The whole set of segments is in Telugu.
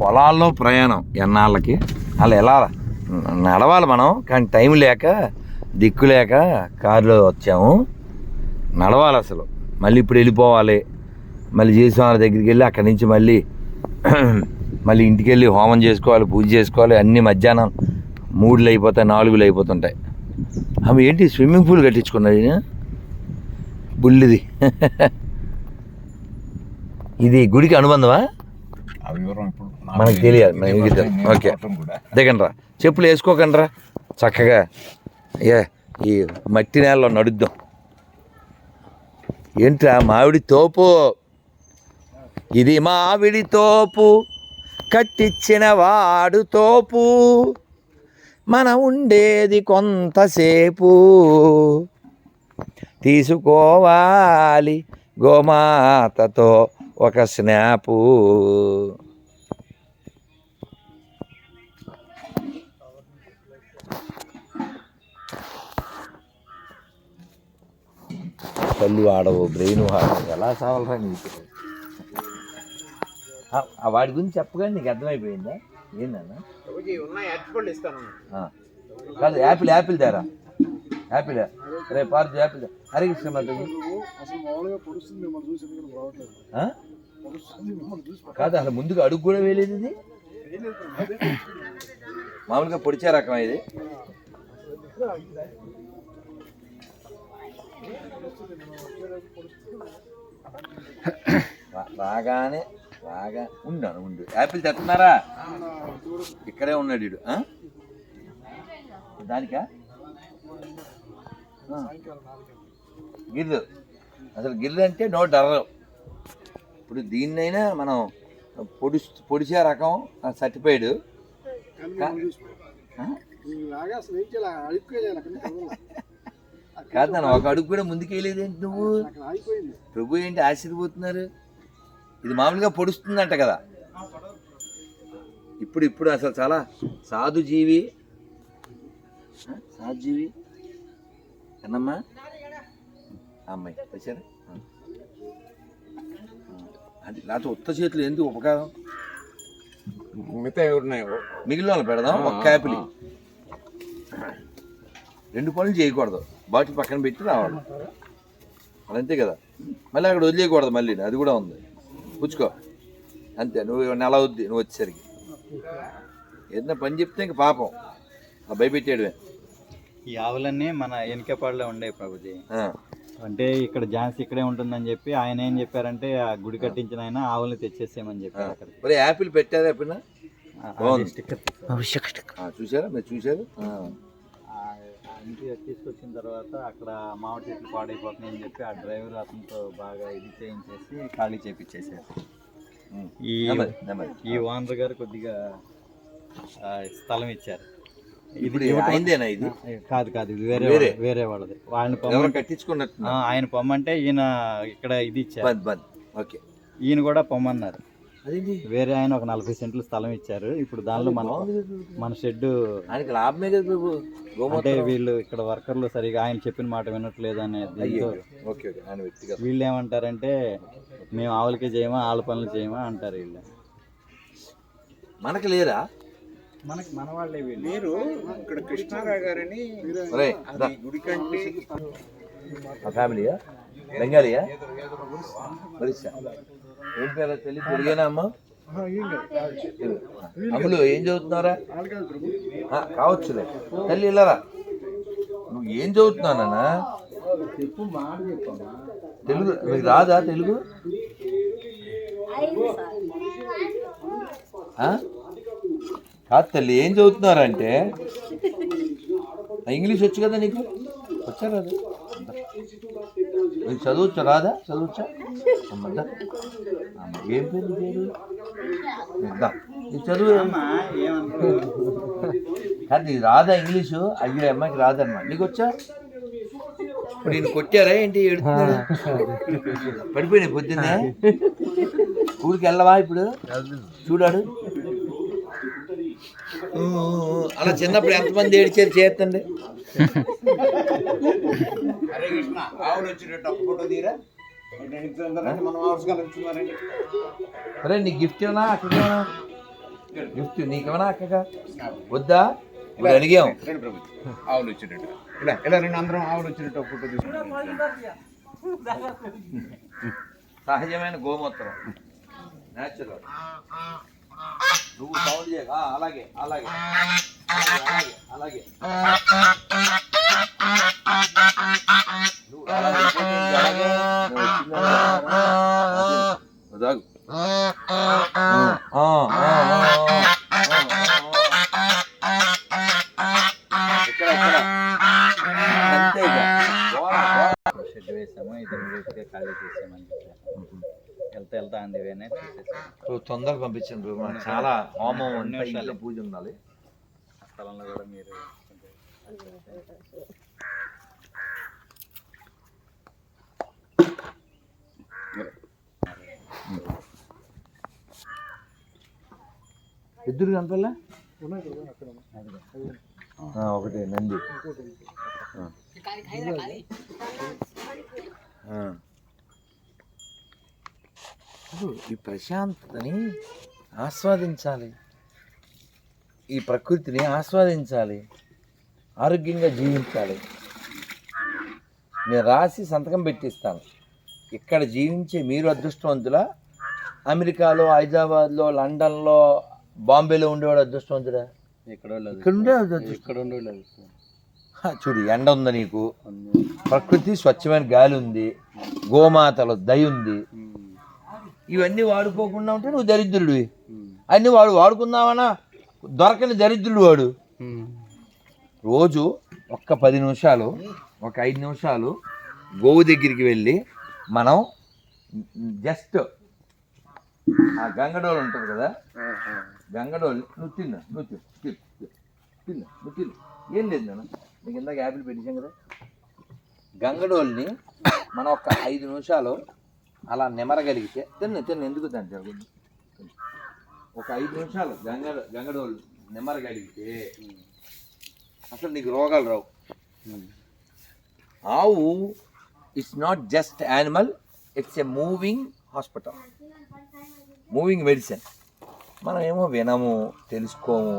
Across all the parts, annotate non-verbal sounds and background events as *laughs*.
పొలాల్లో ప్రయాణం ఎన్నాళ్ళకి? అలా ఎలా నడవాలి మనం కానీ టైం లేక దిక్కు లేక కారులో వచ్చాము. నడవాలి అసలు. మళ్ళీ ఇప్పుడు వెళ్ళిపోవాలి. మళ్ళీ జీవస్వామి దగ్గరికి వెళ్ళి అక్కడి నుంచి మళ్ళీ *clears throat* మళ్ళీ ఇంటికి వెళ్ళి హోమం చేసుకోవాలి పూజ చేసుకోవాలి అన్నీ మధ్యాహ్నం మూడులు అయిపోతాయి నాలుగులు అయిపోతుంటాయి. అవి ఏంటి? Swimming pool కట్టించుకున్నది బుల్లిది. *laughs* ఇది గుడికి అనుబంధమా? ఆ వివరం ఇప్పుడు మనకు తెలియాలి మనకి తెలియదు. ఓకే. చెప్పటం కూడా. దిగండి రా చెప్పులు వేసుకోకండి రా చక్కగా ఏ ఈ మట్టి నేలలో నడుద్దాం. ఏంట్రా మామిడి తోపు? ఇది మామిడి తోపు. కట్టించిన వాడు తోపు. మన ఉండేది కొంతసేపు. తీసుకోవాలి గోమాతతో ఒక స్నాపు. కళ్ళు ఆడవు బ్రెయిన్ ఆడవు ఎలా సావాలరా నీకు? వాడి గురించి చెప్పగానే నీకు అర్థమైపోయిందా? ఏందన్నా? ఆ. కాదు యాపిల్ యాపిల్ దారా యాపిల్. రేపు పార్దు యాపిల్. హరే కృష్ణ మాతాజీ కాదు అసలు ముందుగా అడుగు కూడా వేయలేదు ఇది? మామూలుగా పొడిచే రకం ఇది. రాగానే రాగా ఉండాను ఉండు. యాపిల్ తెస్తున్నారా ఇక్కడే ఉన్నాడు ఇడు దానికా? ఆ. గిర్రు. అసలు గిర్రు అంటే నో డర్రు ఇప్పుడు దీన్నైనా మనం పొడి పొడిచే రకం సర్టిఫైడ్ కాదు నన్ను ఒక అడుగు కూడా ముందుకు వెళ్ళేదేంటి నువ్వు? ప్రభు ఏంటి ఆశీర్వపోతున్నారు ఇది మామూలుగా పొడుస్తుందంట కదా. ఇప్పుడు ఇప్పుడు అసలు చాలా సాధు జీవి. ఆ, సాధు జీవి. అన్నమ్మా అమ్మాయి వచ్చారా. అది లేకపోతే ఉత్త చేతులు ఎందుకు ఉపకారం? మిగతా ఎవరున్నాయో. మిగిలిన వాళ్ళు పెడదాం ఒక్క యాపిల్ రెండు పనులు చేయకూడదు. బాటిల్ పక్కన పెట్టి రావాలి. మరి అంతే కదా. మళ్ళీ అక్కడ వదిలేయకూడదు మళ్ళీ. అది కూడా ఉంది. పుచ్చుకో. అంతే. నువ్వు నెల అవుద్ది నువ్వు వచ్చేసరికి. ఏదైనా పని చెప్తే ఇంక పాపం. ఆ భయపెట్టేయడమే. ఈ ఆవులన్నీ మన వెనకపాడులో ఉండే ప్రభుజీ. అంటే ఇక్కడ ఝాన్సీ ఇక్కడే ఉంటుందని చెప్పి ఆయన ఏం చెప్పారంటే ఆ గుడి కట్టించిన ఆయన ఆవుల్ని తెచ్చేసేయమని చెప్పారు అక్కడ. మరి యాపిల్ పెట్టారా ఎప్పుడైనా? బాగుంది. స్టిక్కర్ ఆ, చూసారా మీరు చూసారు ఆ. ఇంటికి తీసుకొచ్చిన తర్వాత అక్కడ మామిడి చెట్లు పాడైపోతున్నాయని చెప్పి ఆ డ్రైవర్ అతనితో బాగా ఇది చేయించేసి ఖాళీ చేపించేసారు. ఈ ఈ ఓనర్ గారు కొద్దిగా ఆ, స్థలం ఇచ్చారు. ఇప్పుడు ఇది? కాదు కాదు ఇది వేరే వేరే. వాళ్ళ- వేరే వాళ్ళది వాళ్ళని ఎవరు కట్టించుకున్నట్టు ఆయన పొమ్మంటే ఈయన ఇక్కడ ఇది ఇచ్చారు. బంద్ ఓకే. ఈయన కూడా పొమ్మన్నారు. వేరే ఆయన ఒక నలభై సెంట్లు స్థలం ఇచ్చారు. ఇప్పుడు దానిలో మన మన షెడ్ ఆయనకి లాభమే కదా అంటే వీళ్ళు ఇక్కడ వర్కర్లు సరిగా ఆయన చెప్పిన మాట వినట్లేదు అనే ఆయన వీళ్ళు ఏమంటారంటే మేము ఆవులకే చేయమా ఆళ్ళ పనులు చేయమా? అంటారు వీళ్ళు. మనకి లేరా? మనకి మన వాళ్ళే వీళ్ళు. మీరు ఇక్కడ కృష్ణారావు గారని. గుడి కంటే ఫ్యామిలీయా? బెంగాలీయా? ఒరిస్సా? ఏం పేరు తెలియదు అమ్మ. అమ్ములు ఏం చదువుతున్నారా? కావచ్చులే. తల్లి ఇల్లరా? నువ్వు ఏం చదువుతున్నానా తెలుగు మీకు రాదా తెలుగు? కాదు తల్లి ఏం చదువుతున్నారంటే? ఆ, ఇంగ్లీష్ వచ్చు కదా నీకు? వచ్చా రాదు? నీకు చదవచ్చా? రాదా? చదవచ్చా? అమ్మద్దా. ఏం పేరు నీ పేరు? నీకు చదువు. కాదు నీకు రాదా ఇంగ్లీషు? అయ్యో అమ్మాయికి రాదన్నమాట. నీకు వచ్చా? ఇప్పుడు నేను కొట్టారా ఏంటి? ఎడుతున్నాడు పడిపోయినాయి పొద్దున్నే. స్కూల్కి వెళ్ళవా ఇప్పుడు? చూడాడు. అలా చిన్నప్పుడు ఎంతమంది ఏడిచారు చేస్తండి హరే కృష్ణ ఆవులు వచ్చినట్టు ఫోటో తీరా? అరే నీ గిఫ్ట్ ఏమన్నా అక్కడ ఏమన్నా గిఫ్ట్ నీకేమన్నా అక్కగా? వద్దా? ఇప్పుడు అడిగాం. ఆవులు వచ్చినట్టు. ఇలా ఇలా రెండు అందరం ఆవులు వచ్చినట్టు ఫోటో తీసుకుంటాం సహజమైన గోమూత్రం. న్యాచురల్ నువ్వు సౌండ్ చేయక ఆ, అలాగే అలాగే అలాగే అలాగే అలాగే పోతే ఇంకా అలాగే నువ్వు వచ్చిందా? అది. వదాగు. ఆ, ఆ, ఆ, ఆ, ఆ. ఇక్కడ ఇక్కడ అంతే ఇక. గోడ, గోడ. షెడ్ వేసాము ఇద్దరు ఊరికే ఖాళీ చేసామని చెప్పారు వెళ్తా ఇప్పుడు తొందరగా పంపించండి బ్రో. మనకు చాలా హోమం నిమిషాలే. ఇంట్లో పూజ ఉండాలి. ఆ స్థలంలో కూడా మీరు ఎదురు కనపల్లా. ఒకటి నంది. అసలు ఈ ప్రశాంతతని ఆస్వాదించాలి. ఈ ప్రకృతిని ఆస్వాదించాలి. ఆరోగ్యంగా జీవించాలి. నేను రాసి సంతకం పెట్టిస్తాను. ఇక్కడ జీవించే మీరు అదృష్టవంతులా? అమెరికాలో హైదరాబాద్లో లండన్లో బాంబేలో ఉండేవాడు అదృష్టవంతుడా? ఇక్కడ చూడు ఎండ ఉంది నీకు. ప్రకృతి స్వచ్ఛమైన గాలి ఉంది. గోమాతలో దయ ఉంది. ఇవన్నీ వాడుకోకుండా ఉంటే నువ్వు దరిద్రుడివి. అన్నీ వాడు వాడుకుందామన్నా దొరకని దరిద్రుడు వాడు. రోజు ఒక్క పది నిమిషాలు ఒక ఐదు నిమిషాలు గోవు దగ్గరికి వెళ్ళి మనం జస్ట్ ఆ గంగడోలు ఉంటుంది కదా? గంగడోలు నువ్వు తిన్నా నువ్వు తిను తిను, తిను. తిన్నా నువ్వు తిను. ఏం లేదు నేను నీకు ఇందాక యాపిల్ పెట్టించాం కదా? గంగడోల్ని మనం ఒక ఐదు నిమిషాలు అలా నెమరగలిగితే తిన్న తిన్న ఎందుకు దాని జరుగుతుంది ఒక ఐదు నిమిషాలు గంగ గంగడోలు నెమరగలిగితే అసలు నీకు రోగాలు రావు. ఆవు it's not just animal it's a moving hospital moving medicine మనం ఏమో వినము తెలుసుకోము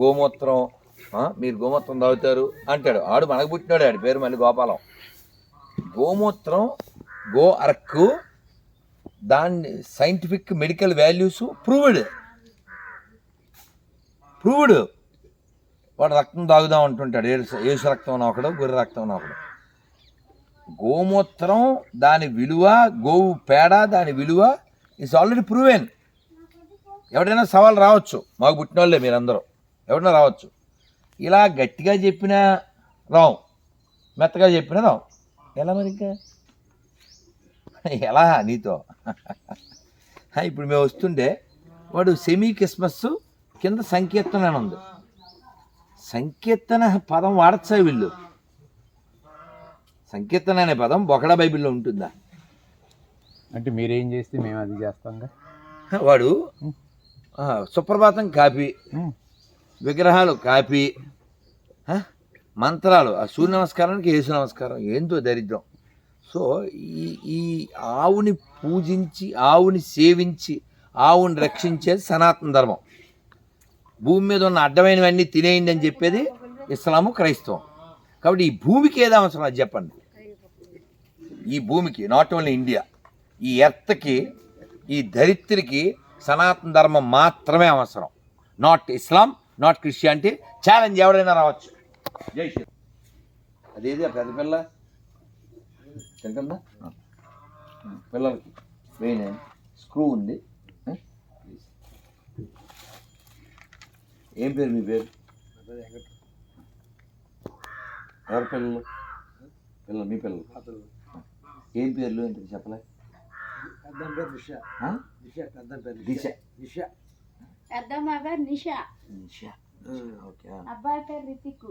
గోమూత్రం మీరు గోమూత్రం తాగుతారు అంటాడు. ఆడు మనకు పుట్టినాడు ఆడి పేరు మళ్ళీ గోపాలం. గోమూత్రం గో అరకు దాన్ని scientific medical values proved proved వాడు రక్తం తాగుదాం అంటుంటాడు. ఏసు ఏసు రక్తం ఒకడు గొర్రె రక్తం ఒకడు గోమూత్రం దాని విలువ గోవు పేడ దాని విలువ ఇస్ ఆల్రెడీ ప్రూవెన్ ఎవడైనా సవాల్ రావచ్చు. మాకు పుట్టిన వాళ్ళే మీరందరూ. ఎవరైనా రావచ్చు. ఇలా గట్టిగా చెప్పినా రావు. మెత్తగా చెప్పినా రావు. ఎలా మరి ఇంకా ఎలా నీతో? ఇప్పుడు మేము వస్తుంటే వాడు సెమీ క్రిస్మస్ కింద సంకీర్తన అని ఉంది. సంకీర్తన పదం వాడచ్చా వీళ్ళు? సంకీర్తన అనే పదం బొకడా బైబిల్లో ఉంటుందా? అంటే మీరేం చేస్తే మేము అది చేస్తాంగా? వాడు సుప్రభాతం కాపీ విగ్రహాలు కాపీ మంత్రాలు ఆ సూర్య నమస్కారానికి యేసు నమస్కారం ఏందో దరిద్రం. సో ఈ ఈ ఆవుని పూజించి ఆవుని సేవించి ఆవుని రక్షించేది సనాతన ధర్మం. భూమి మీద ఉన్న అడ్డమైనవన్నీ తినేయండి అని చెప్పేది ఇస్లాము క్రైస్తవం. కాబట్టి ఈ భూమికి ఏది అవసరం అది చెప్పండి. ఈ భూమికి నాట్ ఓన్లీ ఇండియా ఈ ఎర్త్కి ఈ ధరిత్రికి సనాతన ధర్మం మాత్రమే అవసరం. Not Islam not Christianity challenge ఎవడైనా రావచ్చు. జై శ్రీ అదేది పెద్ద పిల్ల? ఆ. పిల్లలకి. మెయిన్ స్క్రూ ఉంది? ఏం? పేరు మీ పేరు? ఎవరి పిల్లలు? పిల్లలు మీ పిల్లలు. అతను. ఏం పేర్లు ఏంటి చెప్పలే? పెద్ద పేరు దిశ? దిశ పెద్ద పేరు దిశ దిశ నిషా. అబ్బాయి పేరు రితిక్.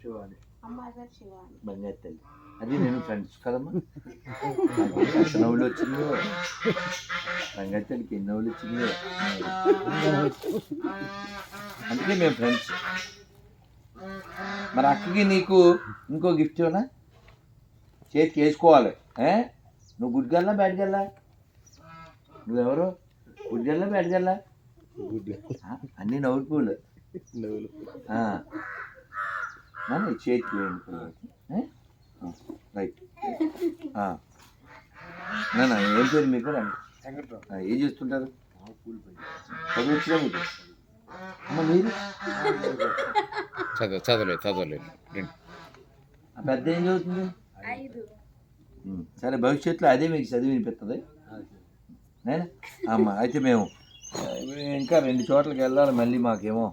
శివాని. అమ్మాయి పేరు శివాని. బంగారు తల్లి అది నేను ఫ్రెండ్స్ కదమ్మా? నవ్వులు వచ్చిందో బంగారు తల్లికి ఎన్ని నవ్వులు వచ్చిందో. అందుకే మేము ఫ్రెండ్స్ మరి అక్కకి నీకు ఇంకో గిఫ్ట్ ఇవ్వనా చేతికి వేసుకోవాలి నువ్వు గుడ్ గల్లా బ్యాడ్ గల్లా నువ్వెవరు? గుడ్ గల్లా బ్యాడ్ గల్లా ఆ, అన్నీ నవ్వులు నాన్న చేతికి వేయండి? ఆ, రైట్. ఆ. నాన్న ఏం పేరు మీకు? ఆ, ఏం చేస్తుంటారు? మీకు అమ్మ మీరు? చదువు చదవలేదు చదవలేదు. పెద్ద ఏం చదువుతుంది? సరే భవిష్యత్తులో అదే మీకు చదివి వినిపిస్తుంది నేనా? అమ్మ అయితే మేము ఇంకా రెండు చోట్లకి వెళ్ళాలి మళ్ళీ మాకేమో.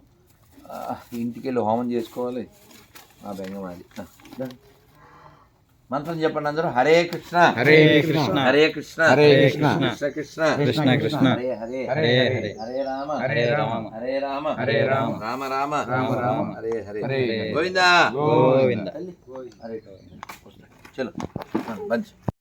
ఇంటికి వెళ్ళి హోమం చేసుకోవాలి. బెంగ ఆ, దా. మంత్రం చెప్పండి అందరూ. హరే కృష్ణ. హరే కృష్ణ. హరే కృష్ణ. హరే కృష్ణ. కృష్ణ కృష్ణ. కృష్ణ కృష్ణ. హరే హరే. హరే హరే. హరే. రామ. హరే రామ. హరే రామ. హరే రామ. రామ రామ. రామ రామ. హరే హరే. గోవిందా. హరే చలో. బంచ్.